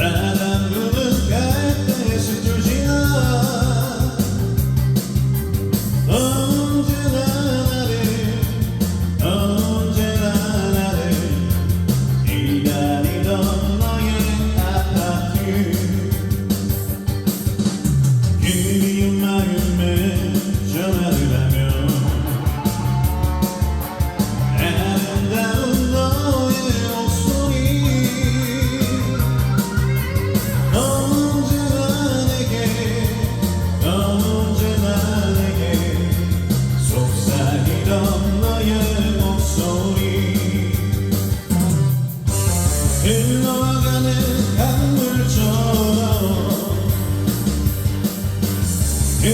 Bye.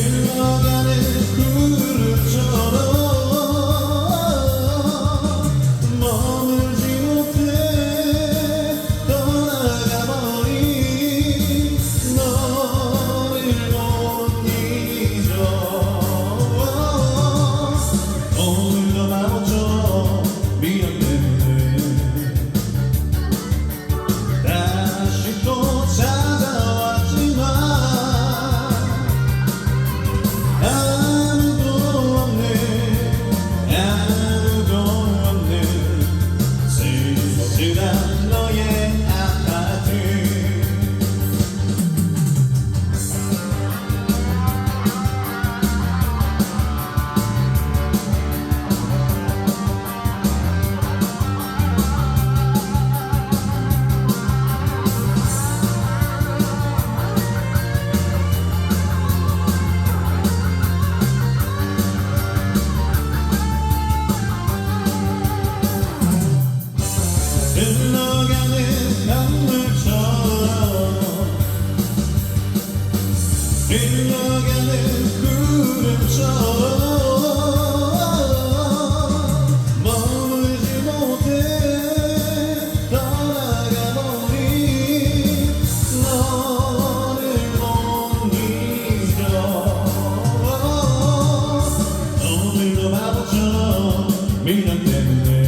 Dünyada ne kırıp canım 흘러가는 강물처럼 흘러가는 구름처럼 머물지 못해 떠나가버린 너를 못 잊어 오늘도 바보처럼 미련 때문에